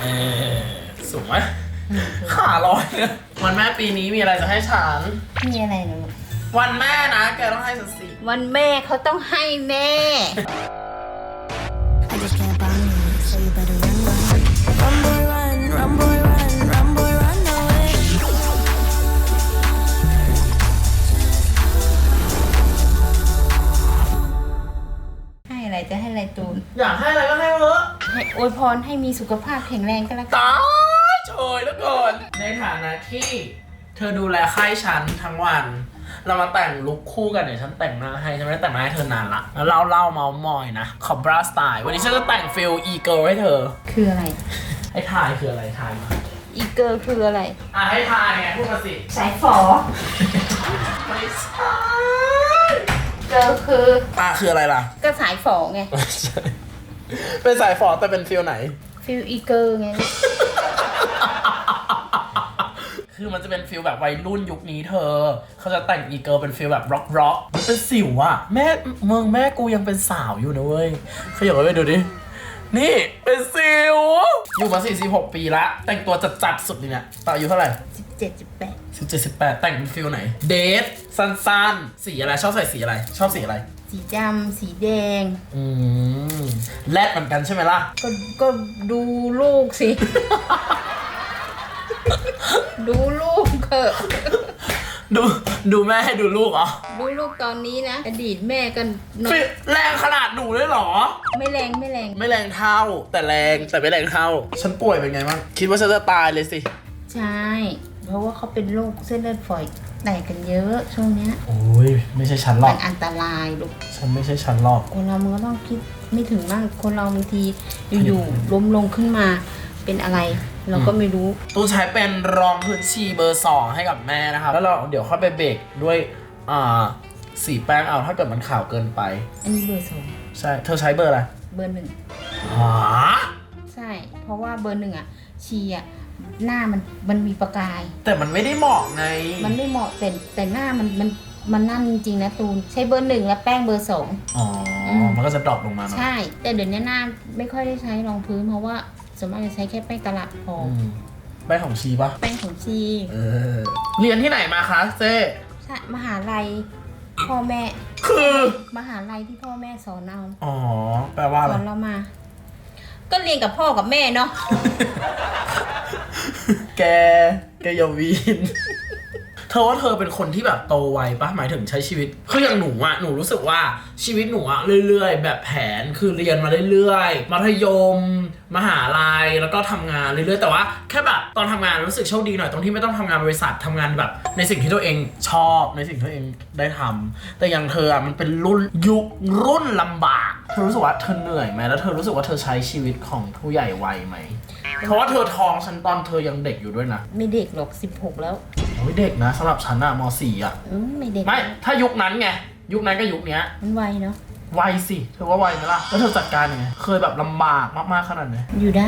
เออสูงไหมขาลอยเลยวันแม่ปีนี้มีอะไรจะให้ฉัน มีอะไรนะลูกวันแม่นะแกต้องให้ฉันสิวันแม่เขาต้องให้แม่ I just can't buy me, so you better run, run. Run, boy, run, run, boy, run, run, boy, run away. ให้อะไรจะให้อะไรตูน อยากให้อะไรก็ให้เถอะ ให้อวยพรให้มีสุขภาพแข็งแรงก็แล้วกันตายเฉยแล้วก่อนในฐานะที่ เธอดูแลค่ายฉันทั้งวัน เรามาแต่งลุคคู่กันเดี๋ยวฉันแต่งหน้าให้ฉันไม่ได้แต่งหน้าให้เธอนานละแล้วเล่าเล่าเมาส์มอยนะคอบราสไตล์วันนี้ฉันจะแต่งฟิลอีเกิลให้เธอ คืออะไร ไอ้ทายคืออะไรทายมาอีเกอร์คืออะไร อะให้ทายไงพูดมาสิสายฝอไม่ใช่เกอร์คืออะคืออะไรล่ะ ก็สายฝอไงไม่ใช่ เป็นสายฟอร์แต่เป็นฟิลไหน ฟิลอีเกอร์ไง คือมันจะเป็นฟิลแบบวัยรุ่นยุคนี้เธอ เขาจะแต่งอีเกิร์ลเป็นฟิลแบบร็อกร็อกมันเป็นสิวอะแม่เมืองแม่กูยังเป็นสาวอยู่นะเว้ยขยับไปดูดิ นี่เป็นสิว อยู่มา 46 ปีละ แต่งตัวจัดจัดๆสุดเลยเนี่ยต่ออายุเท่าไหร่สิบเจ็ดสิบแปด17 18แต่งเป็นฟิลไหน เดทสั้นๆ สีอะไร ชอบใส่สีอะไร ชอบสีอะไร สีดำสีแดง อืมแรดเหมือนกันใช่ไหมล่ะ ก็ก็ดูลูกสิ ดูลูกเถอะดูดูแม่ให้ดูลูกเหรอดูลูกตอนนี้นะ อดีตแม่ก็นอนฟิลแรงขนาดหนูเลยเหรอ ไม่แรงไม่แรง ไม่แรงเท่า แต่แรงแต่ไม่แรงเท่า ฉันป่วยเป็นไงบ้างคิดว่าฉันจะตายเลยสิ ใช่ เพราะว่าเขาเป็นโรคเส้นเลือดฝอยแตกกันเยอะช่วงเนี้ยโอ้ยไม่ใช่ฉันหรมัอก นอันตรายลูกฉันไม่ใช่ฉันหรอก คนเรามันก็ต้องคิดไม่ถึงบ้างคนเราบางทีอยู่ๆล้มลงขึ้นมาเป็นอะไร เราก็ไม่รู้ ตูใช้เป็นรองพื้นชีเบอร์สองให้กับแม่นะครับ แล้วเราเดี๋ยวค่อยไปเบรกด้วยอ่าสีแป้งเอาถ้าเกิดมันขาวเกินไป อันนี้เบอร์สองใช่ เธอใช้เบอร์อะไรเบอร์หนึ่ง หาใช่ เพราะว่าเบอร์หนึ่งอะชีอะ หน้ามันมันมีประกาย แต่มันไม่ได้เหมาะไงมันไม่เหมาะแต่แต่หน้ามันมันมันนั่นจริงๆนะตูนใช้เบอร์หนึ่งและแป้งเบอร์สอง อ๋ออม มันก็จะดรอปลงมาเนาะใช่ แต่เดี๋ยวนี้หน้าไม่ค่อยได้ใช้รองพื้นเพราะว่าส่วนมากจะใช้แค่แป้งตลับพออืมแป้งของชีปะแป้งของชีเออเรียนที่ไหนมาคะเจ้ใช่มหาลัยพ่อแม่ คือ มหาลัยที่พ่อแม่สอนเอาอ๋อ แปลว่าสอะไรอนเรามา ก็เรียนกับพ่อกับแม่เนาะ แก แกอย่าวีน เธอว่าเธอเป็นคนที่แบบโตไวปะหมายถึงใช้ชีวิตคืออย่างหนูอะหนูรู้สึกว่า ชีวิตหนูอะเรื่อยๆ แบบแผนคือเรียนมาเรื่อยๆ มัธยม มหาลัยแล้วก็ทำงานเรื่อยๆ แต่ว่าแค่แบบตอนทำงานรู้สึกโชคดีหน่อยตรงที่ไม่ต้องทำงานบริษัททำงานแบบ ในสิ่งที่ตัวเองชอบในสิ่งที่ตัวเองได้ทำแต่อย่างเธออะมันเป็นรุ่นยุครุ่นลำบากเธอรู้สึกว่าเธอเหนื่อยไหมแล้วเธอรู้สึกว่าเธอใช้ชีวิตของผู้ใหญ่ไวไหมเพราะว่าเธอท้องฉันตอนเธอยังเด็กอยู่ด้วยนะไม่เด็กหรอกสิบหกแล้วโอ้ยเด็กนะสำหรับฉันอะมสี่อะอืมไม่เด็กไม่ถ้ายุคนั้นไง ยุคนั้นก็ยุคเนี้ย มันไวเนาะไวสิ เธอว่าไวไหมล่ะ แล้วเธอจัดการยังไง เคยแบบลำบากมากๆขนาดไหนอยู่ได้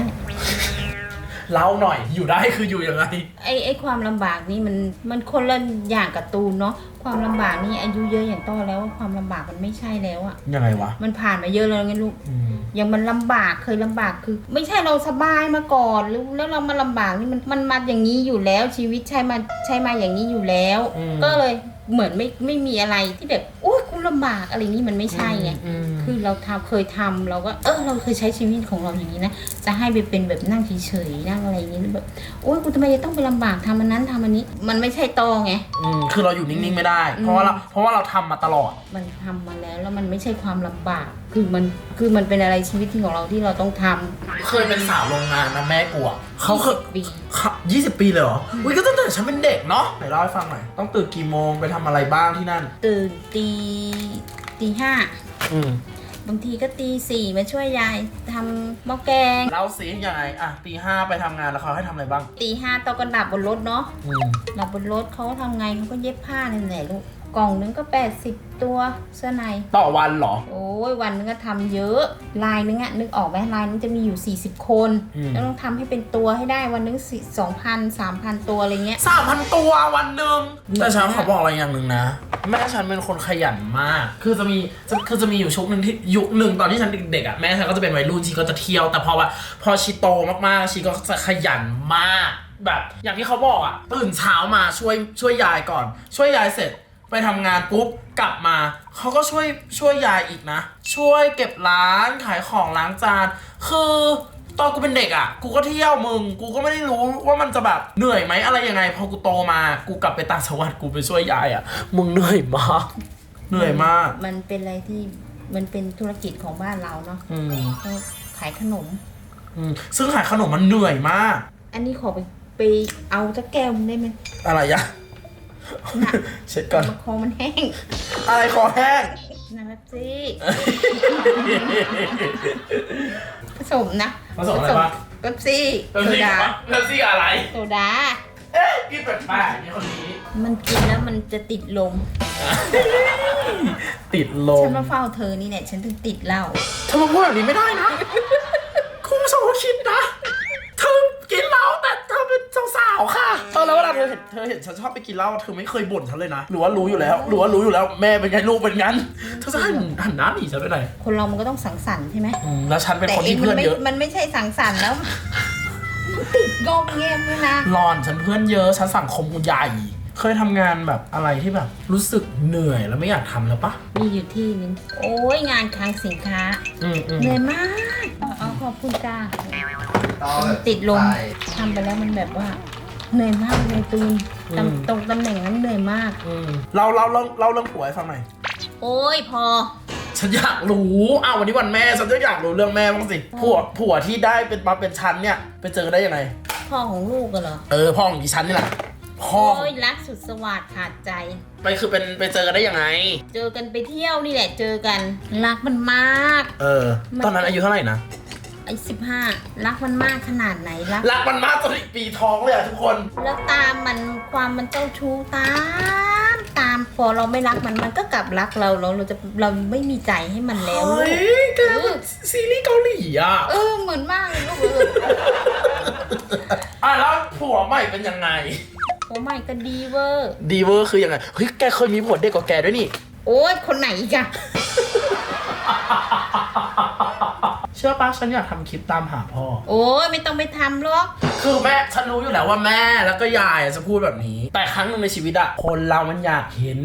เล่าหน่อย อยู่ได้คืออยู่ยังไง ไอ้ไอ้ความลำบากนี่มันมันคนละอย่างกับตูนเนาะความลำบากนี่อายุเยอะอย่างต้อแล้วความลำบากมันไม่ใช่แล้วอะยังไงวะมันผ่านมาเยอะแล้วไงลูก อืม อย่างมันลำบากเคยลำบากคือ ไม่ใช่เราสบายมาก่อนแล้วแล้วเรามาลำบากนี่มันมันมาอย่างนี้อยู่แล้วชีวิตใช่มาใช่มาอย่างนี้อยู่แล้วก็เลยเหมือนไม่ไม่มีอะไรที่แบบโอ้ยกู ลำบากอะไรนี่มันไม่ใช่ไงอืมคือเราทำเคยทำเราก็เออเราเคยใช้ชีวิตของเราอย่างนี้นะจะให้ไปเป็นแบบนั่งเฉยๆนั่งอะไรอย่างนี้แบบโอ๊ยกูทำไมจะต้องไปลำบากทำอันนั้นทำอันนี้ มันไม่ใช่ตอไงอืมคือเราอยู่นิ่งๆไม่ได้ เพราะว่าเราเพราะว่าเราทำมาตลอด มันทำมาแล้วแล้วมันไม่ใช่ความลำบาก คือมันคือมันเป็นอะไรชีวิตที่ของเราที่เราต้องทำเคยเป็นสาวโรงงานนะแม่กูอะเขาเคยปียี่สิบปีเลยเหรออุ้ยก็ตั้งแต่ฉันเป็นเด็กเนาะไหนเล่าให้ฟังหน่อยต้องตื่นกี่โมงไปทำอะไรบ้างที่นั่น ตื่นตีตีห้าอืมบางทีก็ตีสี่มาช่วยยายทำหม้อแกงเล่าสิยังไงอะตีห้าไปทำงานแล้วเขาให้ทำอะไรบ้าง ตีห้าตอนก็ดับบนรถเนาะอืมดับบนรถเขาทำไงเขาก็เย็บผ้านั่นแหละลูกกล่องนึงก็80ตัวเสื้อใน ต่อวันเหรอ โอ้ยวันนึงก็ทำเยอะ ลายนึงอะนึกออกไหมลายนึงจะมีอยู่ 40 คน อืม แล้วต้องทำให้เป็นตัวให้ได้วันนึงสองพันสามพันตัวอะไรเงี้ย สามพันตัววันหนึ่งแต่ฉันขอบอกอะไรอย่างหนึ่งนะ แม่ฉันเป็นคนขยันมาก คือจะมีจะคือจะมีอยู่ชุกหนึ่งที่ยุคหนึ่งตอนที่ฉันเด็กๆอะแม่ฉันก็จะเป็นวัยรุ่นชีก็จะเที่ยว แต่พอว่าพอชีโตมากๆชีก็จะขยันมาก แบบอย่างที่เขาบอกอะตื่นเช้ามาช่วยช่วยยายก่อน ช่วยยายเสร็จไปทำงานปุ๊บกลับมาเขาก็ช่วยช่วยยายอีกนะ ช่วยเก็บร้านขายของล้างจาน คือ ตอนกูเป็นเด็กอะ กูก็เที่ยวมึง กูก็ไม่ได้รู้ว่ามันจะแบบเหนื่อยไหมอะไรยังไง พอกูโตมา กูกลับไปต่างจังหวัดกูไปช่วยยายอะ มึงเหนื่อยมาก เหนื่อยมาก มันเป็นอะไรที่มันเป็นธุรกิจของบ้านเราเนาะอืมต้องขายขนม อืมซึ่งขายขนมมันเหนื่อยมาก อันนี้ขอไปไปเอาสักแก้วนึงได้ไหมอะไรยะน่ะเช็ดก่อนมันคอมันแห้งอะไรคอแห้งนะแบบซี่ผ สมนะผสมอะไรวะเป๊ปซี่เป๊ปโซซี่ดากับเป๊ปซี่กับอะไรโซดา เอ๊ะกินแปลกๆนี่คนนี้มันกินแล้วมันจะติดลม ติดลมฉันมาเฝ้าเธอนี่แหละฉันถึงติดเหล้าเธอมาพูดแบบนี้ไม่ได้นะ เวลาเธอเห็นเธอเห็นฉันชอบไปกินเหล้าเธอไม่เคยบ่นฉันเลยนะหรือว่ารู้อยู่แล้วหรือว่ารู้อยู่แล้วแม่เป็นไงลูกเป็นงั้นเธอจะหันหันหน้าหนีฉันไปไหนคนเรามันก็ต้องสังสรรค์ใช่ไหมอืมแล้วฉันเป็นแต่คนเอที่งมัเพื่อนไม่เยอะมันไม่ใช่สังสรรค์แล้วมันติดกอมเงี้ยด้วยนะรอนฉันเพื่อนเยอะฉันสังคมกูใหญ่ เคยทำงานแบบอะไรที่แบบ รู้สึกเหนื่อยแล้วไม่อยากทำแล้วปะมีอยู่ที่หนึงโอ้ยงานคลังสินค้าอืมอืมเหนื่อยมากเอาเอาขอบคุณจ้ามันติดลมทำไปแล้วมันแบบว่า เหนื่อยมากเลยตูนตำตรงตำแหน่งนั้นเหนื่อยมาก อืมเราเราเราเราเรื่องผัวให้ฟังหน่อยโอ้ยพอ ฉันอยากรู้อ้าววันนี้วันแม่ฉันจะอยากรู้เรื่องแม่บ้างสิผัวผัวที่ได้เป็นมาเป็นชั้นเนี่ย ไปเจอได้ยังไง พ่อของลูกกันเหรอเออพ่อของดิฉันนี่แหละพ่อโอ้ยรักสุดสวัสดขาดใจ ไปคือเป็นไปเจอกันได้ยังไง เจอกันไปเที่ยวนี่แหละเจอกัน รักมันมาก เออ ตอนนั้นอายุเท่าไหร่นะ ไอ้สิบห้ารักมันมากขนาดไหนรักรักมันมากจนอีกปีท้องเลยอะทุกคน แล้วตามมันความมันเจ้าชู้ตาม ตามพอเราไม่รักมันมันก็กลับรักเราเราเราจะเราไม่มีใจให้มันแล้วเฮ้ยแกมันซีรีส์เกาหลีอะเออเหมือนมากเลยลูกเอออะแล้วผัวใหม่เป็นยังไง โอ้ไม่ก็ดีเวอร์ดีเวอร์คือยังไง เฮ้ย แกเคยมีผัวเด็กกว่าแกด้วยนี่ โอ้ยคนไหนอีกอะ เชื่อปะฉันอยากทำคลิปตามหาพ่อ โอ้ยไม่ต้องไปทำหรอก คือแม่ฉันรู้อยู่แล้วว่าแม่แล้วก็ยายจะพูดแบบนี้ แต่ครั้งหนึ่งในชีวิตอะคนเรามันอยากเห็น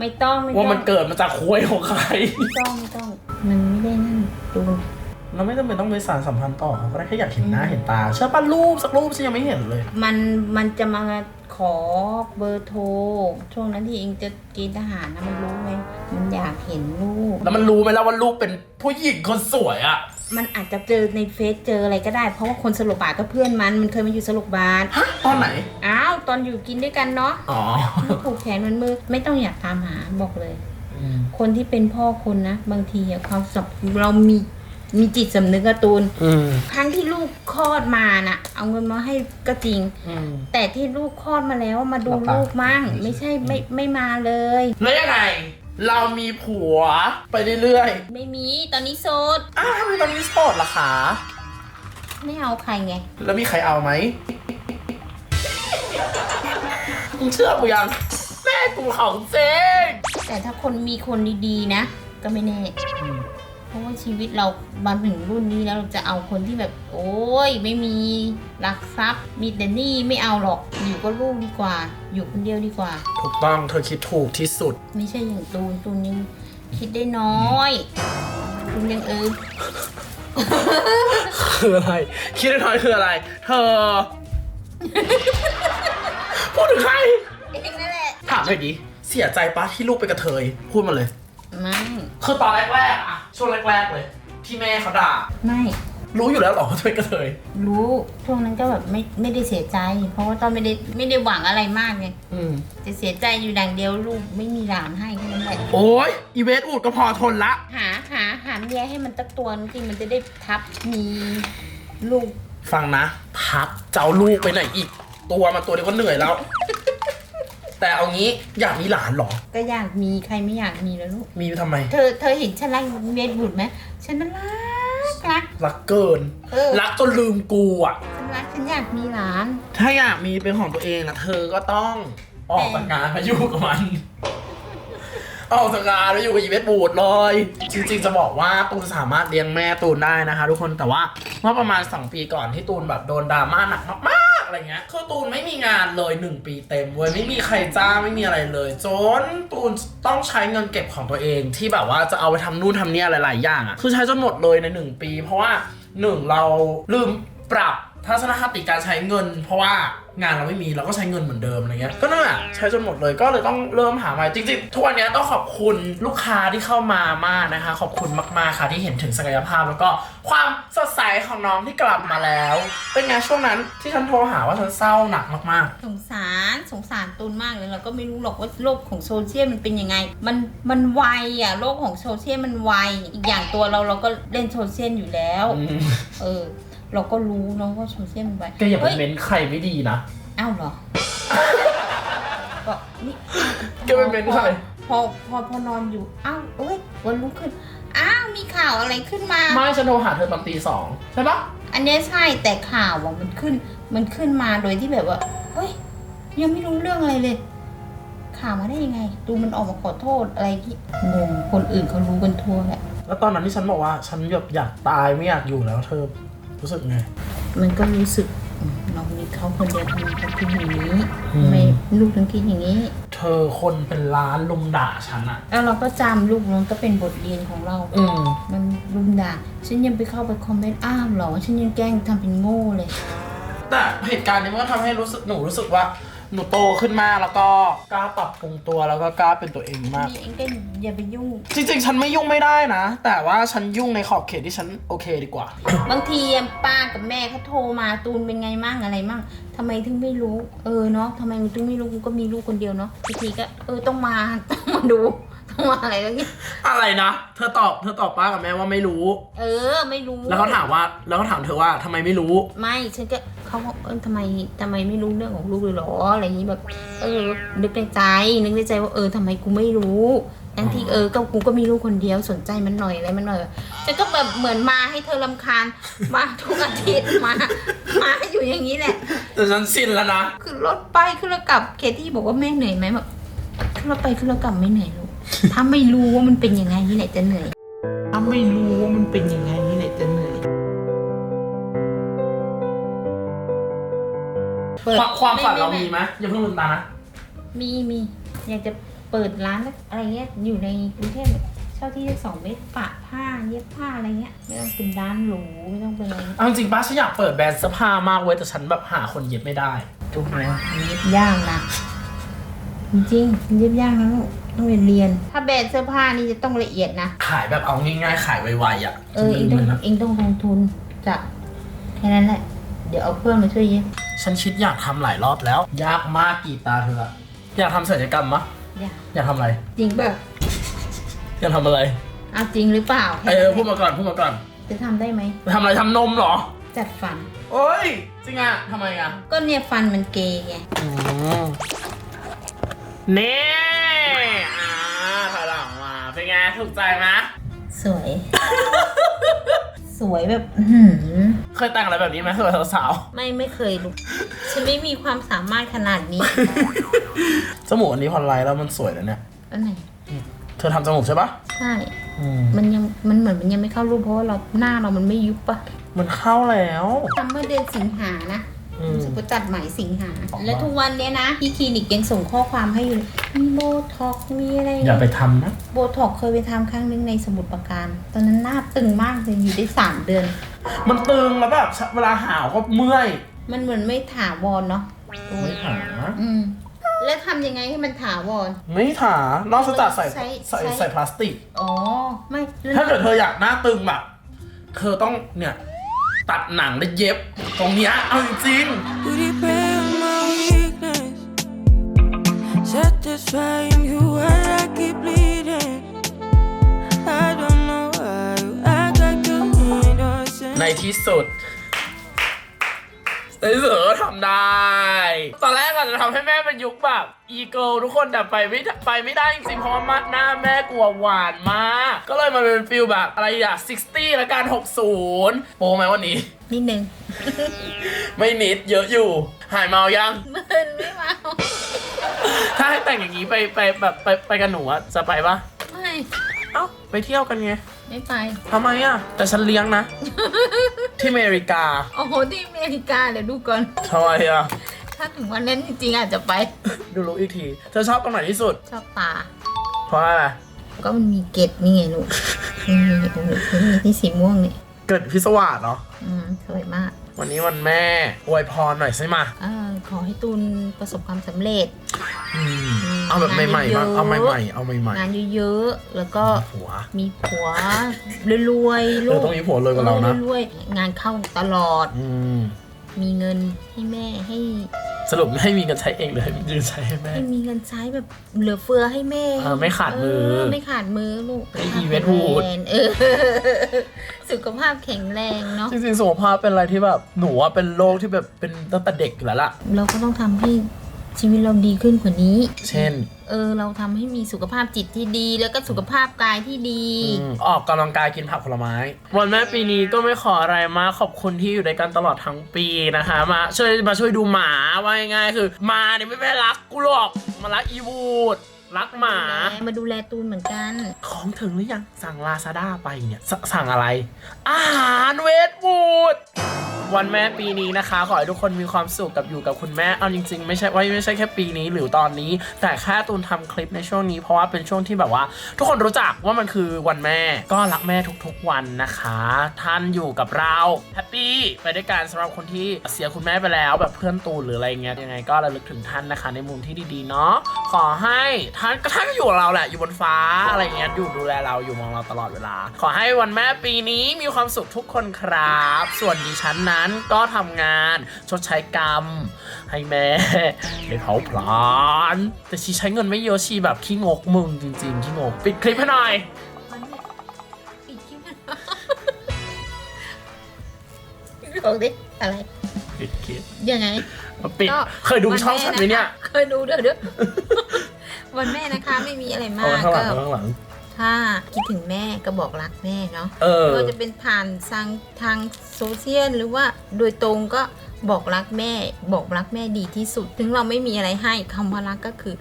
ไม่ต้องไม่ต้ว่าองมันเกิดมาจากควยของใคร ไม่ต้องไม่ต้อง มันไม่ได้นั่นดูเราไม่จำเป็นต้องไปสารสัมพันธ์ต่อเขาก็ได้แค่อยากเห็นหน้าเห็นตา เชื่อป่ะรูปสักรูปฉันยังไม่เห็นเลย มันมันจะมาขอเบอร์โทรช่วงนั้นที่เองจะเกินทหารนะมันรู้ไหมมันอยากเห็นลูก แล้วมันรู้ไหมล่ะว่าลูกเป็นผู้หญิงคนสวยอะ มันอาจจะเจอในเฟซเจออะไรก็ได้ เพราะว่าคนสลบบาทก็เพื่อนมันมันเคยมาอยู่สลบบาทฮะตอนไหน อ้าวตอนอยู่กินด้วยกันเนาะอ๋อผูกแขนมันมือไม่ต้องอยากตามหาบอกเลยคนที่เป็นพ่อคนนะ บางทีอะความสับเรามีมีจิตสำนึกการ์ตูน อืมครั้งที่ลูกคลอดมาน่ะ เอาเงินมาให้ก็จริง อืม แต่ที่ลูกคลอดมาแล้วมาดูหลับตาลูกมั่ง ไม่ใช่ไม่ไม่มาเลย แล้วยังไง เรามีผัวไปเรื่อยไม่มีตอนนี้โสดๆ อ้าวทำไมตอนนี้โสดล่ะคะไม่เอาใครไง แล้วมีใครเอาไหมมึงเชื่อกูยัง แม่กูของเจ๊งแต่ถ้าคนมีคนดีๆนะ ก็ไม่แน่เพ ราะว่าชีวิตเรามาถึงรุ่นนี้แล้วเราจะเอาคนที่แบบ โอ้ยไม่มีรักทรัพย์ มีแต่หนี้ไม่เอาหรอก อยู่ก็ลูกดีกว่า อยู่คนเดียวดีกว่า ถูกต้องเธอคิดถูกที่สุด ไม่ใช่อย่างตูนตูนยังคิดได้น้อยตูนยังเออคืออะไร คิดน้อยๆคืออะไร เธอ พูดถึงใครเองนั่นแหละถามหน่อยดิเสียใจปะที่ลูกไปนกระเทย พูดมาเลยไม่คือตอนแรกๆอะ ช่วงแรก ๆ เลย ที่แม่เขาด่า ไม่รู้อยู่แล้วเหรอว่าเธอเป็นกระเทยรู้ช่วงนั้นก็แบบไม่ไม่ได้เสียใจ เพราะว่าตอนไม่ได้ไม่ได้หวังอะไรมากไงอืมจะเสียใจอยู่ดังเดียวลูกไม่มีหลานให้แค่นั้นแหละโอ้ยอีเวสอูดก็พอทนละ หาหาหาเมียให้มันตักตัวจริงๆมันจะได้ทับมีลูกฟังนะ พับเจ้าลูกไปไหนอีก ตัวมาตัวเดียวก็เหนื่อยแล้ว แต่เอางี้อยากมีหลานเหรอ ก็อยากมีใครไม่อยากมีแล้วลูก มีทำไม เธอเธอเห็นฉันรักเวทบุตรไหมฉันน่ารักรัก รักเกิน เออ รักจนลืมกูอะ ฉันรักฉันอยากมีหลาน ถ้าอยากมีเป็นของตัวเองอะเธอก็ต้องออกจากงานมาอยู่กับมัน ออกจากงานแล้วอยู่กับอีเวนต์บูดเลย จริงๆจะบอกว่าตูนสามารถเลี้ยงแม่ตูนได้นะคะ ทุกคนแต่ว่าเมื่อประมาณ 2 ปีก่อนที่ตูนแบบโดนดราม่าหนักมากๆ อะไรเงี้ยคือตูนไม่มีงานเลย 1 ปีเต็มเว้ยไม่มีใครจ้างไม่มีอะไรเลย จนตูนต้องใช้เงินเก็บของตัวเอง ที่แบบว่าจะเอาไปทำนู่นทำเนี่ยหลาย ๆ อย่างอะ่ะคือใช้จนหมดเลยใน 1 ปี เพราะว่าหนึ่งเราลืมปรับทัศนคติการใช้เงิน เพราะว่า งานเราไม่มีเราก็ใช้เงินเหมือนเดิมอะไรเงี้ยก็นั่นแหละใช้จนหมดเลยก็เลยต้องเริ่มหาใหม่จริงๆทุกวันนี้ต้องขอบคุณลูกค้าที่เข้ามามากนะคะ ขอบคุณมากๆค่ะที่เห็นถึงศักยภาพ แล้วก็ความสดใสของน้องที่กลับมาแล้ว เป็นไงช่วงนั้นที่ฉันโทรหาว่าฉันเศร้าหนักมากสงสารสงสารตูนมากเลยเราก็ไม่รู้หรอกว่าโลกของโซเชียลมันเป็นยังไง มันมันไวอะโลกของโซเชียลมันไวอีกอย่างตัวเราเราก็เล่นโซเชียลอยู่แล้วๆอืมเออ เราก็รู้เนาะว่าโซเชียลมันไวแกอย่าไปฮ้เม้นใครไม่ดีนะอ้าวเหรอก็นี่แกไปเม้นใครพอพอพอนอนอยู่อ้าวเอ้ยวันรุ่งขึ้นอ้าวมีข่าวอะไรขึ้นมา ไม่ฉันโทรหาเธอตอนตีสองใช่ปะอันเนี้ยใช่แต่ข่าวอะมันขึ้น มันขึ้นมาโดยที่แบบว่าเฮ้ยยังไม่รู้เรื่องอะไรเลย ข่าวมาได้ยังไง ดูมันออกมาขอโทษอะไรที่งงคนอื่นเขารู้กันทั่วแหละแล้วตอนนั้นที่ฉันบอกว่า ฉันแบบอยากตายไม่อยากอยู่แล้ว เธอ รู้สึกไง มันก็รู้สึกอืมเรามีเขาคนเดียวทำไมเขาคิดอย่างนี้อืม ทำไมลูกถึงคิดอย่างนี้เธอคนเป็นล้านลุมด่าฉันอะแล้วเราก็จำลูกนั้นก็เป็นบทเรียนของเรา อืมมันรุมด่าฉันยังไปเข้าไปคอมเมนต์อ้าวเหรอฉันยังแกล้งทำเป็นโง่เลย แต่เหตุการณ์นี้มันก็ทำให้รู้สึกหนูรู้สึกว่า หนูโตขึ้นมากแล้วก็กล้าปรับปรุงตัวแล้วก็กล้าเป็นตัวเองมากนี่เองก็อย่าไปยุ่ง จริงๆ ฉันไม่ยุ่งไม่ได้นะ แต่ว่าฉันยุ่งในขอบเขตที่ฉันโอเคดีกว่า บางทีป้ากับแม่เขาโทรมาตูนเป็นไงมั่งอะไรมั่งทำไมถึงไม่รู้ เออเนาะทำไมมึงถึงไม่รู้กูก็มีลูกคนเดียวเนาะบางทีก็เออต้องมาต้องมาดู ต้องมาอะไรแล้วเงี้ยอะไรนะ เธอตอบ เธอตอบป้ากับแม่ว่าไม่รู้ เออ ไม่รู้แล้วเขาถามว่า แล้วเขาถามเธอว่าทำไมไม่รู้ ไม่ฉันก็เขาบอกเออทำไมทำไมไม่รู้เรื่องของลูกเลยเหรออะไรอย่างนี้แบบ เออ นึกในใจ นึกในใจว่าเออทำไมกูไม่รู้ทั้งที่เออก็กูก็มีลูกคนเดียวสนใจมันหน่อยอะไรมันหน่อยฉันก็แบบเหมือนมาให้เธอลำคาญมาทุกอาทิตย์มา มาอยู่อย่างนี้แหละ แต่ฉันสิ้นแล้วนะขึ้นรถไปขึ้นรถกลับเคที่บอกว่าแม่เหนื่อยไหมแบบขึ้นรถไปขึ้นรถกลับไม่เหนื่อยลูก ถ้าไม่รู้ว่ามันเป็นยังไงนี่แหละจะเหนื่อย ถ้าไม่รู้ว่ามันเป็นยังไงนี่แหละจะเหนื่อยความความฝันเรามีไหมอย่าเพิ่งลืมตานะ มีมีอยากจะเปิดร้านอะไรเงี้ยอยู่ในกรุงเทพเช่าที่ได้สองเมตรปะผ้าเย็บผ้าอะไรเงี้ยไม่ต้องเป็นร้านหรูไม่ต้องเป็นอะไรเอาจริงๆป้าฉันอยากเปิดแบรนด์เสื้อผ้ามากเว้ยแต่ฉันแบบหาคนเย็บไม่ได้โอ้โหมันเย็บยากนะจริงๆมันเย็บยากนะลูก ต้องเรียนเรียน ถ้าแบรนด์เสื้อผ้านี่จะต้องละเอียดนะ ขายแบบเอาง่ายๆ ขายไวๆอะเออเองจต้ริองๆเลยนะเองต้องลงทุนจะแค่นั้นแหละ เดี๋ยวเอาเพื่อนมาช่วยเย็บฉันคิดอยากทำหลายรอบแล้ว ยากมากกี่ตาเธออะอยากทำศัลยกรรมมะอย่าอยากทำอะไร จริงป่ะอยากทำอะไร เอาจริงหรือเปล่าเออพูดมาก่อนพูดมาก่อนจะทำได้ไหม ทำอะไรทำนมเหรอ จัดฟัน โอ้ยจริงอะทำไมอะก็เนี่ยฟันมันเกยไงอืม เน่อ่าถอยหลังมา เป็นไง ถูกใจไหมสวย สวยแบบอื้อหือเคยแต่งอะไรแบบนี้ไหมสมัยสาวไม่ไม่เคยลูกฉันไม่มีความสามารถขนาดนี้ ๆจมูกอันนี้พอไลท์แล้วมันสวยแล้วเนี่ย อันไหน เธอทำจมูกใช่ปะใช่ อืมมันยังมันเหมือนมันยังไม่เข้ารูปเพราะว่าเราหน้าเรามันไม่ยุบปะมันเข้าแล้ว ทำเมื่อเดือนสิงหานะ อืม รู้สึกว่าจัดใหม่สิงหาออกมาแล้วทุกวันเนี้ยนะที่คลินิกยังส่งข้อความให้อยู่เลยมีโบท็อกซ์มีอะไรอย่าไปทำนะ โบท็อกซ์เคยไปทำครั้งนึงในสมุทรปราการ ตอนนั้นหน้าตึงมากเลยอยู่ได้สามเดือน มันตึงแล้วแบบเวลาหาวก็เมื่อยมันเหมือนไม่ถาวรเนาะไม่ถาอืม แล้วทำยังไงให้มันถาวร ไม่ถานอกจากใส่ใช้ใส่ใช้ ใส่พลาสติก อ๋อ ไม่แล้วถ้าเกิดเธออยากหน้าตึงแบบเธอต้องเนี่ย ตัดหนังและเย็บ ตรงเนี้ยเอาจริงในที่สุด ในที่สุดก็ทำได้ ตอนแรกอาจจะทำให้แม่เป็นยุคแบบอีเกิลทุกคนแต่ไปไม่ได้ไปไม่ได้จริงๆเพราะว่าหน้าแม่กลัวหวานมาก ก็เลยมาเป็นฟิลแบบอะไรอะ60 แล้วกัน60 โปรไหมวันนี้ นิดนึง ไม่นิดเยอะอยู่ หายเมายังมันไม่เมา ถ้าให้แต่งอย่างนี้ไปไปแบบไปไปกับหนูอะจะไปปะไม่ เอ้าไปเที่ยวกันไง ไม่ไป ทำไมอะแต่ฉันเลี้ยงนะ ที่อเมริกาโอ้โหที่อเมริกาเดี๋ยวดูก่อน ทำไมอะถ้าถึงวันนั้นจริงๆอาจจะไป ดูรู้อีกที เธอชอบตรงไหนที่สุด ชอบป่าเพราะอะไร ก็มันมีเกล็ดนี่ไงลูกนี่นี่นี่ที่สีม่วงนี่ เกิดพิศวาสเนาะอืมสวยมาก วันนี้วันแม่อวยพรหน่อยใช่ไหมะเออขอให้ตูนประสบความสำเร็จ อืม เอาแบบใหม่ๆบ้างเอาใหม่ๆเอาใหม่งานเยอะๆ แล้วก็ๆผัวมีผัวรวยๆเอลูอกต้องมีผัวเลยกว่าเรานะออรวยๆงานเข้าตลอด อืมมีเงินให้แม่ให้สรุปไม่ให้มีเงินใช้เองเลยให้มีเงินใช้ให้แม่ ให้มีเงินใช้แบบเหลือเฟือให้แม่เออไม่ขาดมือเไม่ขาดมือลูกไอ้อีเวนต์วูด เออสุขภาพแข็งแรงเนาะจริงๆสุขภาพเป็นอะไรที่แบบหนูว่าเป็นโรคที่แบบเป็นตั้งแต่เด็กอยู่แล้วล่ะ เราก็ต้องทำให้ ชีวิตเราดีขึ้นกว่านี้ เช่น เออ เราทำให้มีสุขภาพจิตที่ดี แล้วก็สุขภาพกายที่ดีอืมออกกำลังกายกินผักผลไม้ วันแม่ปีนี้ก็ไม่ขออะไรมากขอบคุณที่อยู่ด้วยกันตลอดทั้งปีนะคะ มาช่วยมาช่วยดูหมาว่าง่ายๆคือ มาเนี่ยไม่แม่รักกูหรอกมารักอีวูด รักหมา มาดูแลตูนเหมือนกัน ของถึงหรือยัง สั่งลาซาด้าไปเนี่ยสสั่งอะไร อาหารเวทฟูดวันแม่ปีนี้นะคะ ขอให้ทุกคนมีความสุขกับอยู่กับคุณแม่ เอาจริง ๆ ไม่ใช่ว่าไม่ใช่แค่ปีนี้หรือตอนนี้ แต่แค่ตูนทำคลิปในช่วงนี้เพราะว่าเป็นช่วงที่แบบว่า ทุกคนรู้จักว่ามันคือวันแม่ ก็รักแม่ทุกๆวันนะคะ ท่านอยู่กับเราแฮปปี้ไปด้วยกันสำหรับคนที่เสียคุณแม่ไปแล้ว แบบเพื่อนตูนหรืออะไรเงี้ยยังไงก็ระลึกถึงท่านนะคะ ในมุมที่ดีๆเนาะขอให้ท่านก็ท่านก็อยู่กับเราแหละอยู่บนฟ้าอะไรเงี้ยอยู่ดูแลเราอยู่มองเราตลอดเวลา ขอให้วันแม่ปีนี้มีความสุขทุกคนครับ ส่วนดิฉันนั้นก็ทำงานชดใช้กรรม ให้แม่ได้เผาผลาญแต่ชีใช้เงินไม่เยอะชีแบบขี้งกมึงจริงๆขี้งกปิดคลิปให้หน่อย มันเนี่ยปิดคลิปนะบอกดิอะไรปิดคลิปยังไง ปิด ก็เคยดูช่องฉันไหมเนี่ย เคยดูเด้อเด้อ วันแม่นะคะไม่มีอะไรมาเอากข้างหลัก็งเอาข้างหลัง ถ้าคิดถึงแม่ก็บอกรักแม่เนาะเออ ไม่ว่าจะเป็นผ่านทางทางโซเชียลหรือว่าโดยตรงก็บอกรักแม่ บอกรักแม่ดีที่สุด ถึงเราไม่มีอะไรให้คำว่ารักก็คือ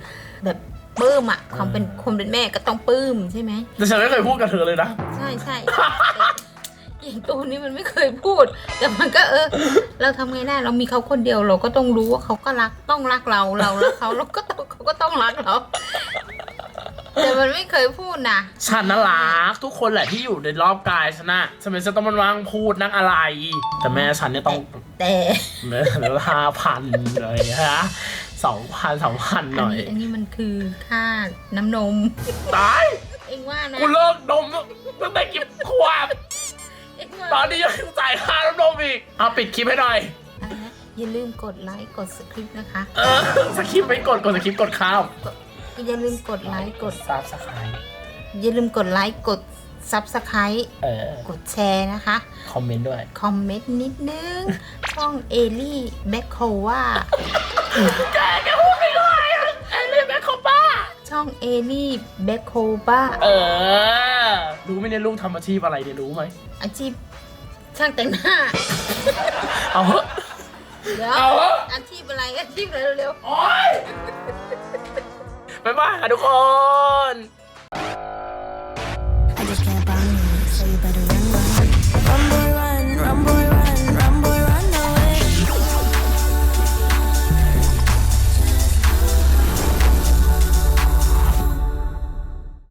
แบบปลื้มอะความเป็นคนเป็นแม่ก็ต้องปลื้มใช่ไหมแต่ฉันไม่เคยพูดกับเธอเลยนะ ใช่ใช่อ ย่างตัวนี้มันไม่เคยพูด แต่มันก็เออ เราทำไงได้เรามีเขาคนเดียวเราก็ต้องรู้ว่าเขาก็รักต้องรักเราเรารักเขาเราก็ต้องเขาก็ต้องรักเราแต่มันไม่เคยพูดนะฉันน่ารักทุกคนแหละที่อยู่ในรอบกายฉันน่ะฉันไม่จะต้องมันวางพูดนักอะไร แต่แม่ฉันเนี่ยต้องแต่เหลือห้าพันเลยฮะสองพันสองพันหอันน่อยนี้อันนี้มันคือค่าน้ำนม ตาย เองว่านะกูเลิกนมตั้งแต่กี่ขวบเองว่า ตอนนี้ยังจ่ายค่าน้ำนมอีก เอาปิดคลิปให้หน่อยอะไรนะอย่าลืมกดไลค์กดสคริปต์นะคะเออสคริปต์ไม่กดกดสคริปต์กดข้ามอย่าลืมกดไลค์กดซับสไครต์อย่าลืมกดไลค์กดซับสไครต์เออกดแชร์นะคะ คอมเมนต์ด้วย คอมเมนต์นิดนึง ช่องเอลี่แบ็คโคว่า แก เอลี่แบ็คโคบ้าเออ รู้ไหมเนี่ยลูกทำอาชีพอะไรเนี่ยรู้ไหม อาชีพช่างแต่งหน้า เอาเหอะเดี๋ยวเอาเหอะอาชีพอะไรอาชีพอะไรเร็วโอ๊ยบ๊ายบายค่ะทุกคน